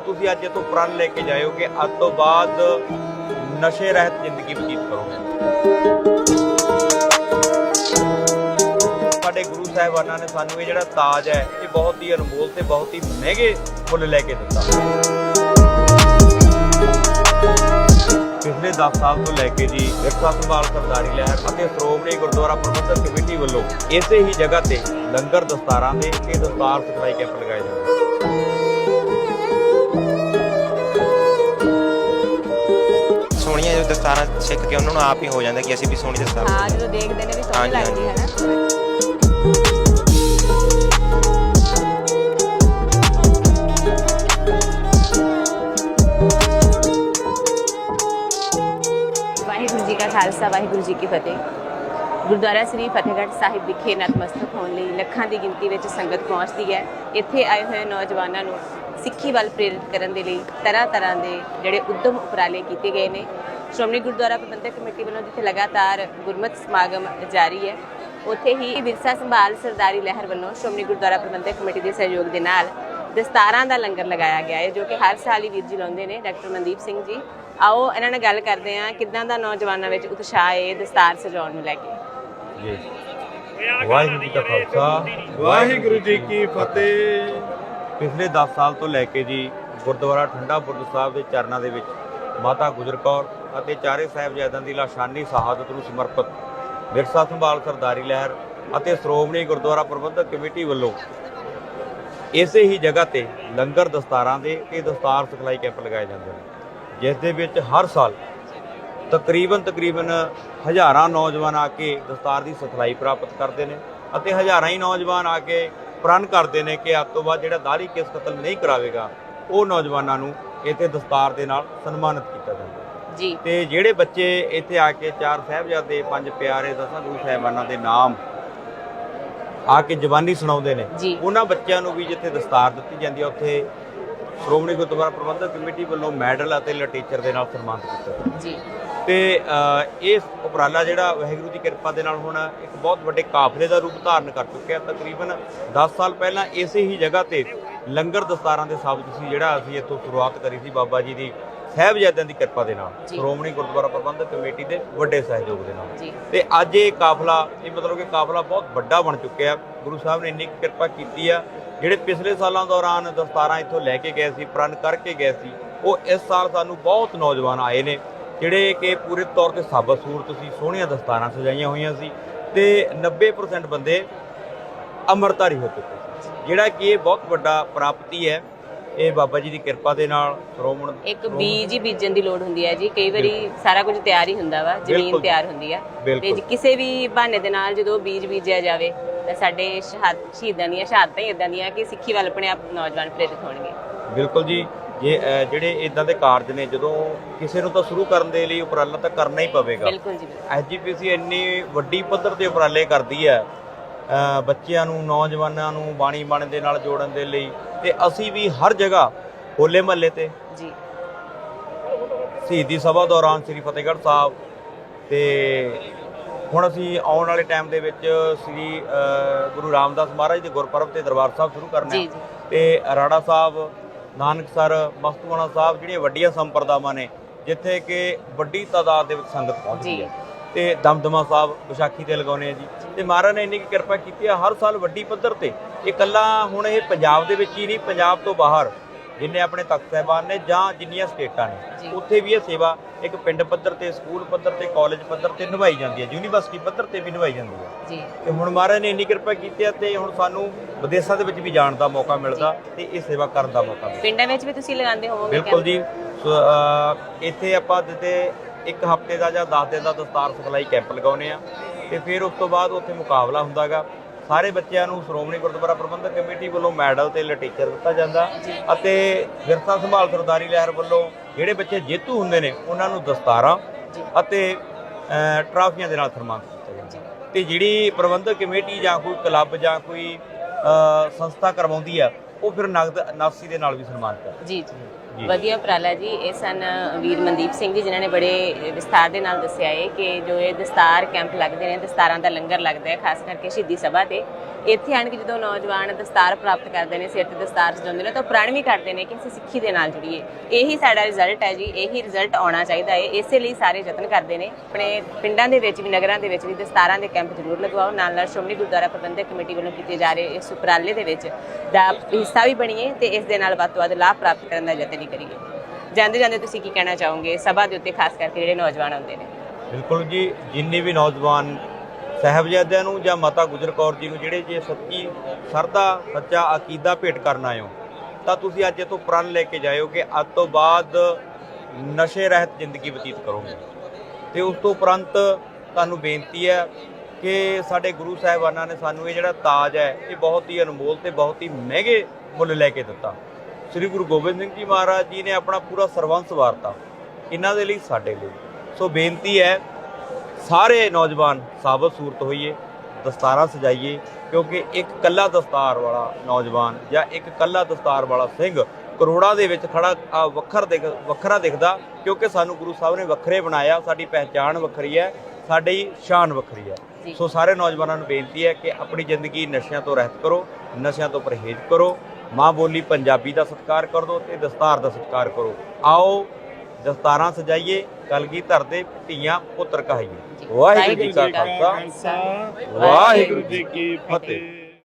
ਤੁਸੀਂ ਅੱਜ ਇਹ ਤੋਂ ਪ੍ਰਣ ਲੈ ਕੇ ਜਾਇਓ ਕਿ ਅੱਜ ਤੋਂ ਬਾਅਦ ਨਸ਼ੇ ਰਹਿਤ ਜ਼ਿੰਦਗੀ ਬਤੀਤ ਕਰੋਗੇ। ਸਾਡੇ ਗੁਰੂ ਸਾਹਿਬਾਨਾਂ ਨੇ ਸਾਨੂੰ ਇਹ ਜਿਹੜਾ ਤਾਜ ਹੈ, ਇਹ ਬਹੁਤ ਹੀ ਅਨਮੋਲ ਤੇ ਬਹੁਤ ਹੀ ਮਹਿੰਗੇ ਫੁੱਲ ਲੈ ਕੇ ਦਿੱਤਾ। ਪਿਛਲੇ 10 ਸਾਲ ਤੋਂ ਲੈ ਕੇ ਜੀ ਵਿਰਸਾ ਸੰਭਾਲ ਸਰਦਾਰੀ ਲਹਿਰ ਅਤੇ ਸ਼੍ਰੋਮਣੀ ਗੁਰਦੁਆਰਾ ਪ੍ਰਬੰਧਕ ਕਮੇਟੀ ਵੱਲੋਂ ਇਸੇ ਹੀ ਜਗ੍ਹਾ ਤੇ ਲੰਗਰ ਦਸਤਾਰਾਂ ਦੇ ਤੇ ਦਸਤਾਰ ਸਿਖਲਾਈ ਕੈਂਪ ਲਗਾਏ ਜਾਂਦੇ ਦਸਤਾਰਾਂ ਸਿੱਖ ਕੇ ਉਹਨਾਂ ਨੂੰ ਆਪ ਹੀ ਹੋ ਜਾਂਦਾ ਕਿ ਅਸੀਂ ਵੀ ਸੋਹਣੀ ਦਸਤਾਰ ਹਾਂ ਜਦੋਂ ਦੇਖਦੇ ਨੇ ਵੀ ਸੋਹਣੀ ਹਾਂਜੀ, ਲੱਗਦੀ ਹੈ ਨਾ। ਵਾਹਿਗੁਰੂ ਜੀ ਕਾ ਖਾਲਸਾ ਵਾਹਿਗੁਰੂ ਜੀ ਕੀ ਫਤਿਹ। ਗੁਰਦੁਆਰਾ ਸ੍ਰੀ ਫਤਿਹਗੜ੍ਹ ਸਾਹਿਬ ਵਿਖੇ ਨਤਮਸਤਕ ਹੋਣ ਲਈ ਲੱਖਾਂ ਦੀ ਗਿਣਤੀ ਵਿੱਚ ਸੰਗਤ ਪਹੁੰਚਦੀ ਹੈ। ਇੱਥੇ ਆਏ ਹੋਏ ਨੌਜਵਾਨਾਂ ਨੂੰ ਸਿੱਖੀ ਵੱਲ ਪ੍ਰੇਰਿਤ ਕਰਨ ਦੇ ਲਈ ਤਰ੍ਹਾਂ ਤਰ੍ਹਾਂ ਦੇ ਜਿਹੜੇ ਉਦਮ ਉਪਰਾਲੇ ਕੀਤੇ ਗਏ ਨੇ। ਸ਼੍ਰੋਮਣੀ ਗੁਰਦੁਆਰਾ ਪ੍ਰਬੰਧਕ ਕਮੇਟੀ ਵੱਲੋਂ ਜਿੱਥੇ ਲਗਾਤਾਰ ਗੁਰਮਤਿ ਸਮਾਗਮ ਜਾਰੀ ਹੈ ਉੱਥੇ ਹੀ ਵਿਰਸਾ ਸੰਭਾਲ ਸਰਦਾਰੀ ਲਹਿਰ ਵੱਲੋਂ ਸ਼੍ਰੋਮਣੀ ਗੁਰਦੁਆਰਾ ਪ੍ਰਬੰਧਕ ਕਮੇਟੀ ਦੇ ਸਹਿਯੋਗ ਦੇ ਨਾਲ ਦਸਤਾਰਾਂ ਦਾ ਲੰਗਰ ਲਗਾਇਆ ਗਿਆ ਹੈ ਜੋ ਕਿ ਹਰ ਸਾਲ ਹੀ ਵੀਰ ਜੀ ਲਾਉਂਦੇ ਨੇ। ਡਾਕਟਰ ਮਨਦੀਪ ਸਿੰਘ ਜੀ ਆਓ ਇਹਨਾਂ ਨਾਲ ਗੱਲ ਕਰਦੇ ਹਾਂ ਕਿੱਦਾਂ ਦਾ ਨੌਜਵਾਨਾਂ ਵਿੱਚ ਉਤਸ਼ਾਹ ਹੈ ਦਸਤਾਰ ਸਜਾਉਣ ਨੂੰ ਲੈ ਕੇ। ਜੀ। ਵਾਹਿਗੁਰੂ ਜੀ ਕਾ ਖਾਲਸਾ। ਵਾਹਿਗੁਰੂ ਜੀ ਕੀ ਫਤਿਹ। ਪਿਛਲੇ 10 ਸਾਲ ਤੋਂ ਲੈ ਕੇ ਜੀ ਗੁਰਦੁਆਰਾ ਠੰਡਾ ਬੁਰਜ ਸਾਹਿਬ ਦੇ ਚਰਨਾਂ ਦੇ ਵਿੱਚ ਮਾਤਾ ਗੁਜਰ ਕੌਰ ਅਤੇ ਚਾਰੇ ਸਾਹਿਬਜ਼ਾਦਿਆਂ ਦੀ ਲਾਸ਼ਾਨੀ ਸ਼ਹਾਦਤ ਨੂੰ ਸਮਰਪਿਤ। ਵਿਰਸਾ ਸੰਭਾਲ, ਸਰਦਾਰੀ ਲਹਿਰ ਅਤੇ ਸ਼੍ਰੋਮਣੀ ਗੁਰਦੁਆਰਾ ਪ੍ਰਬੰਧਕ ਕਮੇਟੀ ਵੱਲੋਂ ਇਸੇ ਹੀ ਜਗ੍ਹਾ ਤੇ ਲੰਗਰ ਦਸਤਾਰਾਂ ਦੇ ਤੇ ਦਸਤਾਰ ਸਿਖਲਾਈ ਕੈਂਪ ਲਗਾਏ ਜਾਂਦੇ ਨੇ, ਜਿਸ ਦੇ ਵਿੱਚ ਹਰ ਸਾਲ ਤਕਰੀਬਨ ਤਕਰੀਬਨ ਹਜ਼ਾਰਾਂ ਨੌਜਵਾਨ ਆ ਕੇ ਦਸਤਾਰ ਦੀ ਸਿਖਲਾਈ ਪ੍ਰਾਪਤ ਕਰਦੇ ਨੇ ਅਤੇ ਹਜ਼ਾਰਾਂ ਹੀ ਨੌਜਵਾਨ ਆ ਕੇ ਪ੍ਰਣ ਕਰਦੇ ਨੇ ਕਿ ਅੱਜ ਤੋਂ ਬਾਅਦ ਜਿਹੜਾ ਦਾੜੀ ਕੇਸ ਕਤਲ ਨਹੀਂ ਕਰਾਵੇਗਾ, ਉਹ ਨੌਜਵਾਨਾਂ ਨੂੰ ਇੱਥੇ ਦਸਤਾਰ ਦੇ ਨਾਲ ਸਨਮਾਨਿਤ ਕੀਤਾ ਜਾਂਦਾ ਜੀ। ਤੇ ਜਿਹੜੇ ਬੱਚੇ ਇੱਥੇ ਆ ਕੇ ਚਾਰ ਸਾਹਿਬਜ਼ਾਦੇ ਪੰਜ ਪਿਆਰੇ ਦਸਾਂ ਗੁਰੂ ਸਾਹਿਬਾਨਾਂ ਦੇ ਨਾਮ ਆ ਕੇ ਜ਼ਬਾਨੀ ਸੁਣਾਉਂਦੇ ਨੇ ਉਹਨਾਂ ਬੱਚਿਆਂ ਨੂੰ ਵੀ ਜਿੱਥੇ ਦਸਤਾਰ ਦਿੱਤੀ ਜਾਂਦੀ ਹੈ ਉੱਥੇ ਸ਼੍ਰੋਮਣੀ ਗੁਰਦੁਆਰਾ ਪ੍ਰਬੰਧਕ ਕਮੇਟੀ ਵੱਲੋਂ ਮੈਡਲ ਅਤੇ ਲਟੀਚਰ ਦੇ ਨਾਲ ਸਨਮਾਨਿਤ ਕੀਤਾ ਜੀ। ਤੇ ਇਹ ਉਪਰਾਲਾ ਜਿਹੜਾ ਵਾਹਿਗੁਰੂ ਦੀ ਕਿਰਪਾ ਦੇ ਨਾਲ ਹੁਣ ਇੱਕ ਬਹੁਤ ਵੱਡੇ ਕਾਫਲੇ ਦਾ ਰੂਪ ਧਾਰਨ ਕਰ ਚੁੱਕਿਆ। ਤਕਰੀਬਨ 10 ਸਾਲ ਪਹਿਲਾਂ ਇਸੇ ਹੀ ਜਗ੍ਹਾ ਤੇ ਲੰਗਰ ਦਸਤਾਰਾਂ ਦੇ ਸ਼ਬਦ ਸੀ ਜਿਹੜਾ ਅਸੀਂ ਇੱਥੋਂ ਸ਼ੁਰੂਆਤ ਕਰੀ ਸੀ ਬਾਬਾ ਜੀ ਦੀ। ਸਾਹਿਬਜ਼ਾਦਿਆਂ ਦੀ ਕਿਰਪਾ ਦੇ ਨਾਲ ਜੀ। ਸ਼੍ਰੋਮਣੀ ਗੁਰਦੁਆਰਾ ਪ੍ਰਬੰਧਕ ਕਮੇਟੀ ਦੇ ਵੱਡੇ ਸਹਿਯੋਗ ਦੇ ਨਾਲ। ਜੀ। ਤੇ ਅੱਜ ਇਹ ਕਾਫਲਾ ਇਹ ਮਤਲਬ ਕਿ ਕਾਫਲਾ ਬਹੁਤ ਵੱਡਾ ਬਣ ਚੁੱਕਿਆ। ਗੁਰੂ ਸਾਹਿਬ ਨੇ ਇੰਨੀ ਕੁ ਕਿਰਪਾ ਕੀਤੀ ਆ ਜਿਹੜੇ ਪਿਛਲੇ ਸਾਲਾਂ ਦੌਰਾਨ ਦਸਤਾਰਾਂ ਇੱਥੋਂ ਲੈ ਕੇ ਗਏ ਸੀ ਪ੍ਰਣ ਕਰਕੇ ਗਏ ਸੀ ਉਹ ਇਸ ਸਾਲ ਸਾਨੂੰ ਬਹੁਤ ਨੌਜਵਾਨ ਆਏ ਨੇ ਜਿਹੜੇ ਕਿ ਪੂਰੇ ਤੌਰ ਤੇ ਸਾਬਤ ਸੂਰਤ ਸੀ ਸੋਹਣੀਆਂ ਦਸਤਾਰਾਂ ਸਜਾਈਆਂ ਹੋਈਆਂ ਸੀ ਤੇ 90% ਬੰਦੇ ਅਮਰਤਾਰੀ ਹੋ ਚੁੱਕੇ ਸੀ। ਜਿਹੜਾ ਕਿ ਇਹ ਬਹੁਤ ਵੱਡਾ ਪ੍ਰਾਪਤੀ ਹੈ ਇਹ ਬਾਬਾ ਜੀ ਦੀ ਕਿਰਪਾ ਦੇ ਨਾਲ ਸ਼੍ਰੋਮਣ ਇੱਕ ਬੀਜ ਹੀ ਬੀਜਣ ਦੀ ਲੋੜ ਹੁੰਦੀ ਹੈ ਜੀ। ਕਈ ਵਾਰੀ ਸਾਰਾ ਕੁਝ ਤਿਆਰ ਹੀ ਹੁੰਦਾ ਵਾ ਜ਼ਮੀਨ। ਤਿਆਰ ਹੁੰਦੀ ਆ। ਤੇ ਕਿਸੇ ਵੀ ਬਹਾਨੇ ਦੇ ਨਾਲ ਜਦੋਂ ਬੀਜ ਬੀਜਿਆ ਜਾਵੇ ਤਾਂ ਸਾਡੇ ਸ਼ਹਾਦ ਦੀਆਂ ਸ਼ਹਾਦਤਾਂ ਹੀ ਇਦਾਂ ਦੀਆਂ ਕਿ ਸਿੱਖੀ ਵੱਲ ਆਪਣੇ ਆਪ ਨੌਜਵਾਨ ਪ੍ਰੇਰਿਤ ਹੋਣਗੇ। ਬਿਲਕੁਲ ਜੀ। ਜੇ ਅ, ਜਿਹੜੇ ਇਦਾਂ ਦੇ ਕਾਰਜ ਨੇ ਜਦੋਂ ਕਿਸੇ ਨੂੰ ਤਾਂ ਸ਼ੁਰੂ ਕਰਨ ਦੇ ਲਈ ਉਪਰਾਲਾ ਤਾਂ ਕਰਨਾ ਹੀ ਪਵੇਗਾ। ਬਿਲਕੁਲ ਜੀ। ਐਸਜੀਪੀਸੀ ਇੰਨੀ ਵੱਡੀ ਪੱਧਰ ਤੇ ਉਪਰਾਲੇ ਕਰਦੀ ਹੈ ਬੱਚਿਆਂ ਨੂੰ ਨੌਜਵਾਨਾਂ ਨੂੰ ਬਾਣੀ ਬਾਣੇ ਦੇ ਨਾਲ ਜੋੜਨ ਦੇ ਲਈ ਤੇ ਅਸੀਂ ਵੀ ਹਰ ਜਗ੍ਹਾ ਹੋਲੇ ਮਹੱਲੇ ਤੇ ਜੀ। ਸ਼ਹੀਦੀ ਸਭਾ ਦੌਰਾਨ ਸ੍ਰੀ ਫਤਿਹਗੜ੍ਹ ਸਾਹਿਬ ਤੇ ਹੁਣ ਅਸੀਂ ਆਉਣ ਵਾਲੇ ਟਾਈਮ ਦੇ ਵਿੱਚ ਸ੍ਰੀ ਗੁਰੂ ਰਾਮਦਾਸ ਮਹਾਰਾਜ ਦੇ ਗੁਰਪੁਰਬ ਤੇ ਦਰਬਾਰ ਸਾਹਿਬ ਸ਼ੁਰੂ ਕਰਨਾ ਹੈ ਤੇ ਰਾੜਾ ਸਾਹਿਬ ਨਾਨਕਸਰ ਮਸਤੂਆਣਾ ਸਾਹਿਬ ਜਿਹੜੀਆਂ ਵੱਡੀਆਂ ਸੰਪਰਦਾਵਾਂ ਨੇ ਜਿੱਥੇ ਕਿ ਵੱਡੀ ਤਾਦਾਦ ਦੇ ਵਿੱਚ ਸੰਗਤ ਪਹੁੰਚਦੀ। ਹੈ। ਤੇ ਦਮਦਮਾ ਸਾਹਿਬ ਵਿਸਾਖੀ ਤੇ ਲਗਾਉਣੇ ਆ ਜੀ। ਤੇ ਮਹਾਰਾਜ ਨੇ ਇੰਨੀ ਕੁ ਕਿਰਪਾ ਕੀਤੀ ਹੈ ਹਰ ਸਾਲ ਵੱਡੀ ਪੱਧਰ ਤੇ ਇਹ ਇਕੱਲਾ ਹੁਣ ਇਹ ਪੰਜਾਬ ਦੇ ਵਿੱਚ ਹੀ ਨਹੀਂ ਪੰਜਾਬ ਤੋਂ ਬਾਹਰ ਜਿੰਨੇ ਆਪਣੇ ਤਖਤ ਸਾਹਿਬਾਨ ਨੇ ਜਾਂ ਜਿੰਨੀਆਂ ਸਟੇਟਾਂ। ਨੇ ਉੱਥੇ ਵੀ ਇਹ ਸੇਵਾ ਇੱਕ ਪਿੰਡ ਪੱਧਰ ਤੇ ਸਕੂਲ ਪੱਧਰ ਤੇ ਕਾਲਜ ਪੱਧਰ ਤੇ ਨਿਭਾਈ ਜਾਂਦੀ ਹੈ ਯੂਨੀਵਰਸਿਟੀ ਪੱਧਰ ਤੇ ਵੀ ਨਿਭਾਈ ਜਾਂਦੀ ਹੈ ਜੀ। ਤੇ ਹੁਣ ਮਹਾਰਾਜ ਨੇ ਇੰਨੀ ਕਿਰਪਾ ਕੀਤੀ ਹੈ ਤੇ ਹੁਣ ਸਾਨੂੰ ਵਿਦੇਸ਼ਾਂ ਦੇ ਵਿੱਚ ਵੀ ਜਾਣ ਦਾ ਮੌਕਾ ਮਿਲਦਾ ਤੇ ਇਹ ਸੇਵਾ ਕਰਨ ਦਾ ਮੌਕਾ ਮਿਲਦਾ। ਪਿੰਡਾਂ ਵਿੱਚ ਵੀ ਤੁਸੀਂ ਲਗਾਉਂਦੇ ਹੋਵੋਗੇ ਬਿਲਕੁਲ ਜੀ। ਇੱਥੇ ਆਪਾਂ ਦਿੱਤੇ ਇੱਕ ਹਫ਼ਤੇ ਦਾ ਜਾਂ 10 ਦਿਨ ਦਾ ਦਸਤਾਰ ਸਿਖਲਾਈ ਕੈਂਪ ਲਗਾਉਨੇ ਆ ਤੇ ਫਿਰ ਉਸ ਤੋਂ ਬਾਅਦ ਉੱਥੇ ਮੁਕਾਬਲਾ ਹੁੰਦਾਗਾ ਸਾਰੇ ਬੱਚਿਆਂ ਨੂੰ ਸ਼੍ਰੋਮਣੀ ਗੁਰਦੁਆਰਾ ਪ੍ਰਬੰਧਕ ਕਮੇਟੀ ਵੱਲੋਂ ਮੈਡਲ ਤੇ ਲਟੀਚਰ ਦਿੱਤਾ ਜਾਂਦਾ ਅਤੇ ਵਿਰਸਾ ਸੰਭਾਲ ਸਰਦਾਰੀ ਲਹਿਰ ਵੱਲੋਂ ਜਿਹੜੇ ਬੱਚੇ ਜੇਤੂ ਹੁੰਦੇ ਨੇ ਉਹਨਾਂ ਨੂੰ ਦਸਤਾਰਾਂ। ਅਤੇ ਟਰਾਫੀਆਂ ਦੇ ਨਾਲ ਸਨਮਾਨਿਤ ਕੀਤਾ ਜਾਂਦਾ ਤੇ ਜਿਹੜੀ ਪ੍ਰਬੰਧਕ ਕਮੇਟੀ ਜਾਂ ਕੋਈ ਕਲੱਬ ਜਾਂ ਕੋਈ ਸੰਸਥਾ ਕਰਵਾਉਂਦੀ ਆ ਉਹ ਫਿਰ ਨਗਦ ਨਾਸੀ ਦੇ ਨਾਲ ਵੀ ਸਨਮਾਨਿਤ ਕਰਦੀ ਜੀ ਜੀ। ਵਧੀਆ ਉਪਰਾਲਾ ਜੀ। ਇਹ ਸਨ ਵੀਰ ਮਨਦੀਪ ਸਿੰਘ ਜੀ, ਜਿਨ੍ਹਾਂ ਨੇ ਬੜੇ ਵਿਸਥਾਰ ਦੇ ਨਾਲ ਦੱਸਿਆ ਹੈ ਕਿ ਜੋ ਇਹ ਦਸਤਾਰ ਕੈਂਪ ਲੱਗਦੇ ਨੇ, ਦਸਤਾਰਾਂ ਦਾ ਲੰਗਰ ਲੱਗਦਾ ਹੈ ਖਾਸ ਕਰਕੇ ਸ਼ਹੀਦੀ ਸਭਾ ਤੇ। ਇੱਥੇ ਆਣ ਕੇ ਜਦੋਂ ਨੌਜਵਾਨ ਦਸਤਾਰ ਪ੍ਰਾਪਤ ਕਰਦੇ ਨੇ ਸਿਰ ਤੇ ਦਸਤਾਰ ਸਜਾਉਂਦੇ ਨੇ, ਤਾਂ ਪ੍ਰਣ ਵੀ ਕਰਦੇ ਨੇ ਕਿ ਅਸੀਂ ਸਿੱਖੀ ਦੇ ਨਾਲ ਜੁੜੀਏ। ਇਹੀ ਸਾਡਾ ਰਿਜ਼ਲਟ ਹੈ ਜੀ, ਇਹੀ ਰਿਜ਼ਲਟ ਆਉਣਾ ਚਾਹੀਦਾ ਹੈ। ਇਸੇ ਲਈ ਸਾਰੇ ਯਤਨ ਕਰਦੇ ਨੇ। ਆਪਣੇ ਪਿੰਡਾਂ ਦੇ ਵਿੱਚ ਵੀ, ਨਗਰਾਂ ਦੇ ਵਿੱਚ ਵੀ ਦਸਤਾਰਾਂ ਦੇ ਕੈਂਪ ਜ਼ਰੂਰ ਲਗਵਾਓ। ਨਾਲ ਨਾਲ ਸ਼੍ਰੋਮਣੀ ਗੁਰਦੁਆਰਾ ਪ੍ਰਬੰਧਕ ਕਮੇਟੀ ਵੱਲੋਂ ਕੀਤੇ ਜਾ ਰਹੇ ਇਸ ਉਪਰਾਲੇ ਦੇ ਵਿੱਚ ਦਾ ਹਿੱਸਾ ਵੀ ਬਣੀਏ ਤੇ ਇਸ ਦੇ ਨਾਲ ਵੱਧ ਤੋਂ ਵੱਧ ਲਾਭ ਪ੍ਰਾਪਤ ਕਰਨ ਦਾ ਯਤਨ ਹੀ ਕਰੀਏ। ਜਾਂਦੇ ਜਾਂਦੇ ਤੁਸੀਂ ਕੀ ਕਹਿਣਾ ਚਾਹੋਗੇ? ਸਭਾ ਦੇ ਉੱਤੇ ਖਾਸ ਕਰਕੇ ਜਿਹੜੇ ਨੌਜਵਾਨ ਆਉਂਦੇ ਨੇ। ਬਿਲਕੁਲ ਜੀ, ਜਿੰਨੇ ਵੀ ਨੌਜਵਾਨ ਸਾਹਿਬਜ਼ਾਦਿਆਂ ਨੂੰ ਜਾਂ ਮਾਤਾ ਗੁਜਰ ਕੌਰ ਜੀ ਨੂੰ ਜਿਹੜੇ ਜੇ ਸੱਚੀ ਸਰਦਾ, ਸੱਚਾ ਅਕੀਦਾ ਭੇਟ ਕਰਨ ਆਇਓ ਤਾਂ ਤੁਸੀਂ ਅੱਜ ਇਹ ਤੋਂ ਪ੍ਰਣ ਲੈ ਕੇ ਜਾਇਓ ਕਿ ਅੱਜ ਤੋਂ ਬਾਅਦ ਨਸ਼ੇ ਰਹਿਤ ਜ਼ਿੰਦਗੀ ਬਤੀਤ ਕਰੋਗੇ। ਤੇ ਉਸ ਤੋਂ ਉਪਰੰਤ ਤੁਹਾਨੂੰ ਬੇਨਤੀ ਹੈ ਕਿ ਸਾਡੇ ਗੁਰੂ ਸਾਹਿਬਾਨਾਂ ਨੇ ਸਾਨੂੰ ਇਹ ਜਿਹੜਾ ਤਾਜ ਹੈ, ਇਹ ਬਹੁਤ ਹੀ ਅਨਮੋਲ ਤੇ ਬਹੁਤ ਹੀ ਮਹਿੰਗੇ ਮੁੱਲ ਲੈ ਕੇ ਦਿੱਤਾ। ਸ੍ਰੀ ਗੁਰੂ ਗੋਬਿੰਦ ਸਿੰਘ ਜੀ ਮਹਾਰਾਜ ਜੀ ਨੇ ਆਪਣਾ ਪੂਰਾ ਸਰਵੰਸ ਵਾਰਤਾ, ਇਹਨਾਂ ਦੇ ਲਈ ਸਾਡੇ ਲਈ। ਸੋ ਬੇਨਤੀ ਹੈ ਸਾਰੇ ਨੌਜਵਾਨ ਸਾਬਤ ਸੂਰਤ ਹੋਈਏ ਦਸਤਾਰਾਂ ਸਜਾਈਏ ਕਿਉਂਕਿ ਇੱਕ ਕੱਲਾ ਦਸਤਾਰ ਵਾਲਾ ਨੌਜਵਾਨ ਜਾਂ ਇੱਕ ਕੱਲਾ ਦਸਤਾਰ ਵਾਲਾ ਸਿੰਘ ਕਰੋੜਾਂ ਦੇ ਵਿੱਚ ਖੜਾ ਵੱਖਰ ਦਿਖ ਵੱਖਰਾ ਦਿਖਦਾ ਕਿਉਂਕਿ ਸਾਨੂੰ ਗੁਰੂ ਸਾਹਿਬ ਨੇ ਵੱਖਰੇ ਬਣਾਇਆ ਸਾਡੀ ਪਹਿਚਾਣ ਵੱਖਰੀ ਹੈ ਸਾਡੀ ਸ਼ਾਨ ਵੱਖਰੀ ਹੈ। ਸੋ ਸਾਰੇ ਨੌਜਵਾਨਾਂ ਨੂੰ ਬੇਨਤੀ ਹੈ ਕਿ ਆਪਣੀ ਜ਼ਿੰਦਗੀ ਨਸ਼ਿਆਂ ਤੋਂ ਰਹਿਤ ਕਰੋ ਨਸ਼ਿਆਂ ਤੋਂ ਪਰਹੇਜ਼ ਕਰੋ ਮਾਂ ਬੋਲੀ ਪੰਜਾਬੀ ਦਾ ਸਤਿਕਾਰ ਕਰੋ ਤੇ ਦਸਤਾਰ ਦਾ ਸਤਿਕਾਰ ਕਰੋ ਆਓ ਦਸਤਾਰਾਂ ਸਜਾਈਏ ਕਲਗੀ ਧਰਦੇ ਧੀਆਂ ਪੁੱਤਰ ਕਹਾਈਏ। ਵਾਹਿਗੁਰੂ ਜੀ ਕਾ ਖਾਲਸਾ। ਵਾਹਿਗੁਰੂ ਜੀ ਕੀ ਫਤਿਹ।